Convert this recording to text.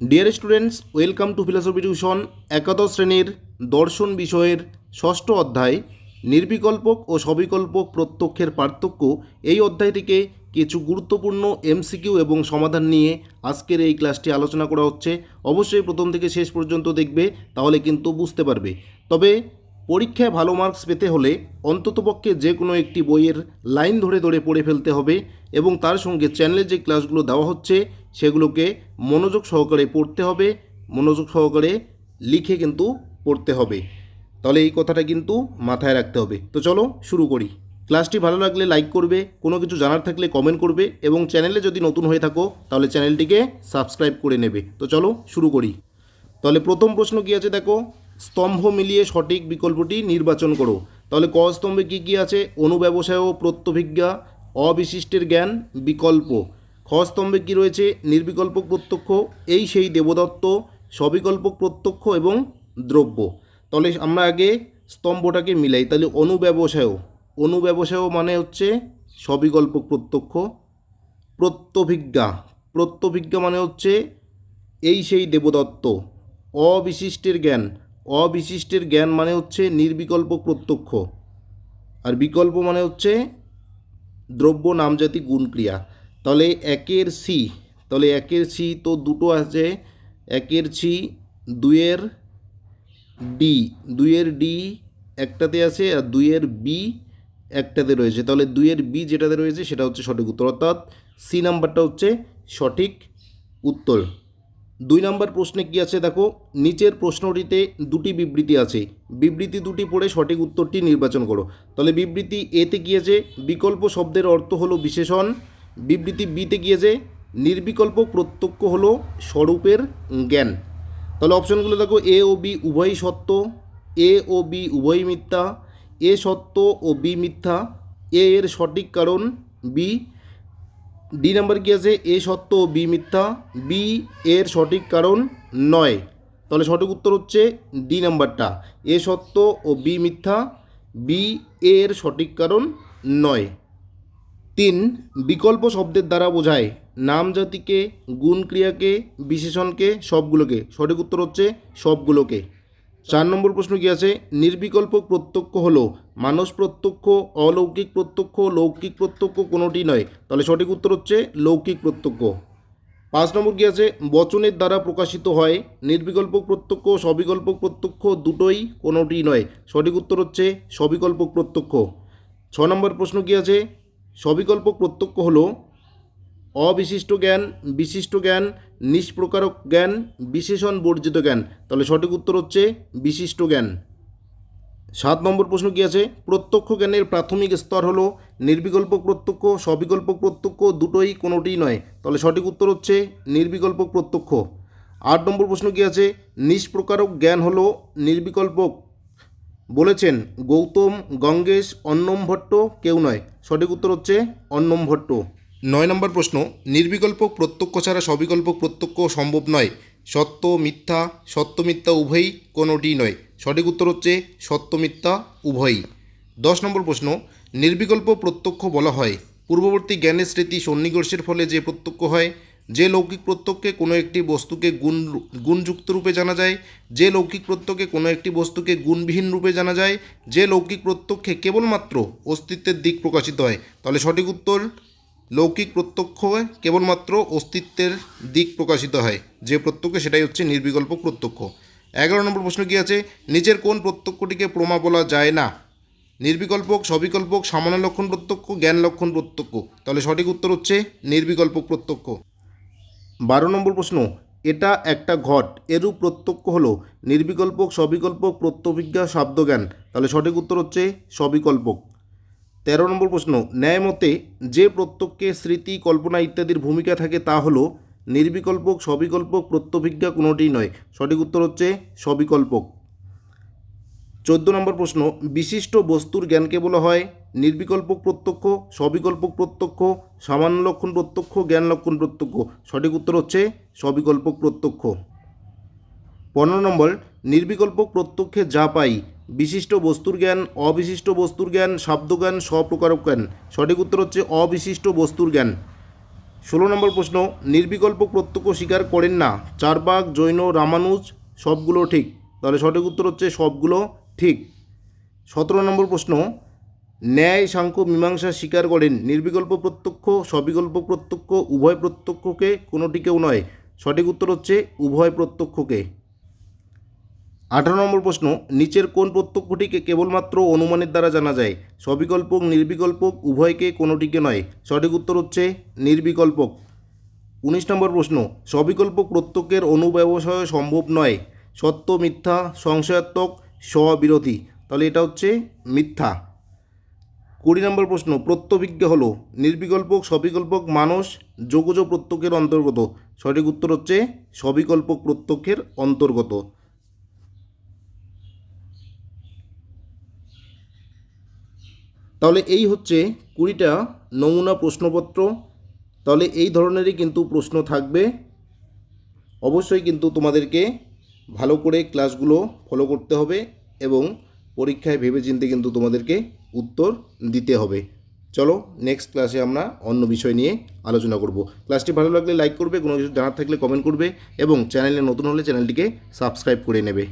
Dear students welcome to philosophy tuition একাদশ শ্রেণির দর্শন বিষয়ের ষষ্ঠ অধ্যায়, নির্বিকল্পক ও সবিকল্পক প্রত্যক্ষের পার্থক্য। এই অধ্যায়টিকে কিছু গুরুত্বপূর্ণ এমসিকিউ এবং সমাধান নিয়ে আজকের এই ক্লাসটি আলোচনা করা হচ্ছে। অবশ্যই প্রথম থেকে শেষ পর্যন্ত দেখবে, তাহলে কিন্তু বুঝতে পারবে। তবে পরীক্ষায় ভালো মার্কস পেতে হলে অন্ততপক্ষে যে কোনো একটি বইয়ের লাইন ধরে ধরে পড়ে ফেলতে হবে এবং তার সঙ্গে চ্যানেলে যে ক্লাসগুলো দেওয়া হচ্ছে সেগুলোকে মনোযোগ সহকারে পড়তে হবে, মনোযোগ সহকারে লিখে কিন্তু পড়তে হবে। তাহলে এই কথাটা কিন্তু মাথায় রাখতে হবে। তো চলো শুরু করি। ক্লাসটি ভালো লাগলে লাইক করবে, কোনো কিছু জানার থাকলে কমেন্ট করবে এবং চ্যানেলে যদি নতুন হয়ে থাকো, তাহলে চ্যানেলটিকে সাবস্ক্রাইব করে নেবে। তো চলো শুরু করি। তাহলে প্রথম প্রশ্ন কী আছে দেখো? স্তম্ভ মিলিয়ে সঠিক বিকল্পটি নির্বাচন করো। তাহলে ক স্তম্ভে কী কী আছে? অনুব্যবসায় ও প্রত্যভিজ্ঞা, অবিশিষ্টের জ্ঞান, বিকল্প। স্তম্ভে কী রয়েছে? নির্বিকল্প প্রত্যক্ষ, এই সেই দেবদত্ত, সবিকল্প প্রত্যক্ষ এবং দ্রব্য। তাহলে আমরা আগে স্তম্ভটাকে মিলাই, তাহলে অনুব্যবসায় অনুব্যবসায় মানে হচ্ছে সবিকল্পক প্রত্যক্ষ, প্রত্যভিজ্ঞা। প্রত্যভিজ্ঞা মানে হচ্ছে এই সেই দেবদত্ত। অবিশিষ্টের জ্ঞান। অবিশিষ্টের জ্ঞান মানে হচ্ছে নির্বিকল্প প্রত্যক্ষ। আর বিকল্প মানে হচ্ছে দ্রব্য নামজাতি গুণক্রিয়া। তাহলে একের সি, তাহলে একের সি তো দুটো আছে। একের সি, দুইয়ের ডি দুইয়ের ডি একটাতে আছে আর দুইয়ের বি একটাতে রয়েছে। তাহলে দুইয়ের বি যেটাতে রয়েছে সেটা হচ্ছে সঠিক উত্তর। অর্থাৎ সি নাম্বারটা হচ্ছে সঠিক উত্তর। দুই নম্বর প্রশ্নে কি আছে? দেখো, নিচের প্রশ্নটিতে দুটি বিবৃতি আছে। বিবৃতি দুটি পড়ে সঠিক উত্তরটি নির্বাচন করো। তাহলে বিবৃতি এতে গিয়েছে বিকল্প শব্দের অর্থ হলো বিশেষণ। বিবৃতি বিতে গিয়েছে, নির্বিকল্প প্রত্যক্ষ হলো স্বরূপের জ্ঞান। তাহলে অপশনগুলো দেখো, এ ও বি উভয়ই সত্য, এ ও বি উভয়ই মিথ্যা, এ সত্য ও বি মিথ্যা, এ এর সঠিক কারণ বি, ডি নাম্বার কি আছে? এ সত্য ও বি মিথ্যা, বি এর সঠিক কারণ নয়। তাহলে সঠিক উত্তর হচ্ছে ডি নাম্বারটা। এ সত্য ও বি মিথ্যা, বি এর সঠিক কারণ নয়। তিন, বিকল্প শব্দের দ্বারা বোঝায় নাম জাতিকে, গুণ ক্রিয়াকে, বিশেষণকে, সবগুলোকে। সঠিক উত্তর হচ্ছে সবগুলোকে। চার নম্বর প্রশ্ন কি আছে? নির্বিকল্প প্রত্যক্ষ হলো মানস প্রত্যক্ষ, অলৌকিক প্রত্যক্ষ, লৌকিক প্রত্যক্ষ কোনোটি নয়। তাহলে সঠিক উত্তর হচ্ছে লৌকিক প্রত্যক্ষ। পাঁচ নম্বর কি আছে? বচনের দ্বারা প্রকাশিত হয় নির্বিকল্প প্রত্যক্ষ, সবিকল্প প্রত্যক্ষ দুটোই কোনোটি নয়। সঠিক উত্তর হচ্ছে সবিকল্প প্রত্যক্ষ। ছ নম্বর প্রশ্ন কি আছে? সবিকল্প প্রত্যক্ষ হল অবিশিষ্ট জ্ঞান, বিশিষ্ট জ্ঞান, নিষ্প্রকারক জ্ঞান বিশেষণ বর্জিত জ্ঞান। তাহলে সঠিক উত্তর হচ্ছে বিশিষ্ট জ্ঞান। সাত নম্বর প্রশ্ন কি আছে? প্রত্যক্ষ জ্ঞানের প্রাথমিক স্তর হলো নির্বিকল্প প্রত্যক্ষ, সবিকল্প প্রত্যক্ষ দুটোই কোনোটি নয়। তাহলে সঠিক উত্তর হচ্ছে নির্বিকল্প প্রত্যক্ষ। আট নম্বর প্রশ্ন কি আছে? নিষ্প্রকারক জ্ঞান হলো নির্বিকল্পক বলেছেন, গৌতম, গঙ্গেশ, অন্নম ভট্ট কেউ নয়। সঠিক উত্তর হচ্ছে অন্নম ভট্ট। নয় নম্বর প্রশ্ন, নির্বিকল্প প্রত্যক্ষ ছাড়া সবিকল্প প্রত্যক্ষ সম্ভব নয়। সত্য, মিথ্যা সত্য, মিথ্যা উভয়ই কোনোটি নয়। সঠিক উত্তর হচ্ছে সত্য, মিথ্যা উভয়ই। দশ নম্বর প্রশ্ন, নির্বিকল্প প্রত্যক্ষ বলা হয়। পূর্ববর্তী জ্ঞানের স্মৃতি সন্নিকর্ষের ফলে যে প্রত্যক্ষ হয় যে লৌকিক প্রত্যক্ষে কোনো একটি বস্তুকে গুণ গুণযুক্ত রূপে জানা যায়, যে লৌকিক প্রত্যক্ষে কোনো একটি বস্তুকে গুণবিহীন রূপে জানা যায়, যে লৌকিক প্রত্যক্ষে কেবলমাত্র অস্তিত্বের দিক প্রকাশিত হয়। তাহলে সঠিক উত্তর, লৌকিক প্রত্যক্ষ কেবলমাত্র অস্তিত্বের দিক প্রকাশিত হয়। যে প্রত্যক্ষ সেটাই হচ্ছে নির্বিকল্প প্রত্যক্ষ। এগারো নম্বর প্রশ্ন কী আছে? নিচের কোন প্রত্যক্ষটিকে প্রমা বলা যায় না? নির্বিকল্পক, সবিকল্পক, সামান্য লক্ষণ প্রত্যক্ষ জ্ঞান লক্ষণ প্রত্যক্ষ। তাহলে সঠিক উত্তর হচ্ছে নির্বিকল্পক প্রত্যক্ষ। বারো নম্বর প্রশ্ন, এটা একটা ঘট, এরূপ প্রত্যক্ষ হলো, নির্বিকল্পক, সবিকল্পক, প্রত্যভিজ্ঞা, শব্দজ্ঞান। তাহলে সঠিক উত্তর হচ্ছে সবিকল্পক। তেরো নম্বর প্রশ্ন ন্যায় মতে যে প্রত্যক্ষে স্মৃতি, কল্পনা ইত্যাদির ভূমিকা থাকে তা হলো, নির্বিকল্পক, সবিকল্পক, প্রত্যভিজ্ঞা কোনোটিই নয়। সঠিক উত্তর হচ্ছে সবিকল্পক। চোদ্দ নম্বর প্রশ্ন, বিশিষ্ট বস্তুর জ্ঞানকে বলা হয় নির্বিকল্পক প্রত্যক্ষ সবিকল্পক প্রত্যক্ষ, সামান্য লক্ষণ প্রত্যক্ষ, জ্ঞান লক্ষণ প্রত্যক্ষ। সঠিক উত্তর হচ্ছে সবিকল্পক প্রত্যক্ষ। পনেরো নম্বর নির্বিকল্পক প্রত্যক্ষে যা পাই, বিশিষ্ট বস্তুর জ্ঞান, অবিশিষ্ট বস্তুর জ্ঞান, শব্দজ্ঞান, স্বপ্রকারক জ্ঞান। সঠিক উত্তর হচ্ছে অবিশিষ্ট বস্তুর জ্ঞান। ষোলো নম্বর প্রশ্ন, নির্বিকল্প প্রত্যক্ষ স্বীকার করেন না। চারবাক, জৈন, রামানুজ, সবগুলো ঠিক। তাহলে সঠিক উত্তর হচ্ছে সবগুলো ঠিক। সতেরো নম্বর প্রশ্ন ন্যায় সাংখ্য মীমাংসা স্বীকার করেন। নির্বিকল্প প্রত্যক্ষ, সবিকল্প প্রত্যক্ষ, উভয় প্রত্যক্ষকে কোনোটিকেও নয়। সঠিক উত্তর হচ্ছে উভয় প্রত্যক্ষকে। আঠারো নম্বর প্রশ্ন, নিচের কোন প্রত্যক্ষটিকে কেবলমাত্র অনুমানের দ্বারা জানা যায়? সবিকল্পক, নির্বিকল্পক, উভয়কে কোনোটিকে নয়? সঠিক উত্তর হচ্ছে নির্বিকল্পক। উনিশ নম্বর প্রশ্ন সবিকল্প প্রত্যক্ষের অনুব্যবসায় সম্ভব নয়। সত্য, মিথ্যা, সংশয়াত্মক, স্ববিরোধী। তাহলে এটা হচ্ছে মিথ্যা। কুড়ি নম্বর প্রশ্ন, প্রত্যভিজ্ঞ হলো, নির্বিকল্পক, সবিকল্পক মানুষ যোগজ প্রত্যক্ষের অন্তর্গত। সঠিক উত্তর হচ্ছে সবিকল্পক প্রত্যক্ষের অন্তর্গত। তাহলে এই হচ্ছে কুড়িটা নমুনা প্রশ্নপত্র। তাহলে এই ধরনেরই কিন্তু প্রশ্ন থাকবে। অবশ্যই কিন্তু তোমাদেরকে ভালো করে ক্লাসগুলো ফলো করতে হবে এবং পরীক্ষায় ভেবেচিন্তে কিন্তু তোমাদেরকে উত্তর দিতে হবে। চলো নেক্সট ক্লাসে আমরা অন্য বিষয় নিয়ে আলোচনা করব। ক্লাসটি ভালো লাগলে লাইক করবে, কোনো কিছু জানার থাকলে কমেন্ট করবে এবং চ্যানেলে নতুন হলে চ্যানেলটিকে সাবস্ক্রাইব করে নেবে।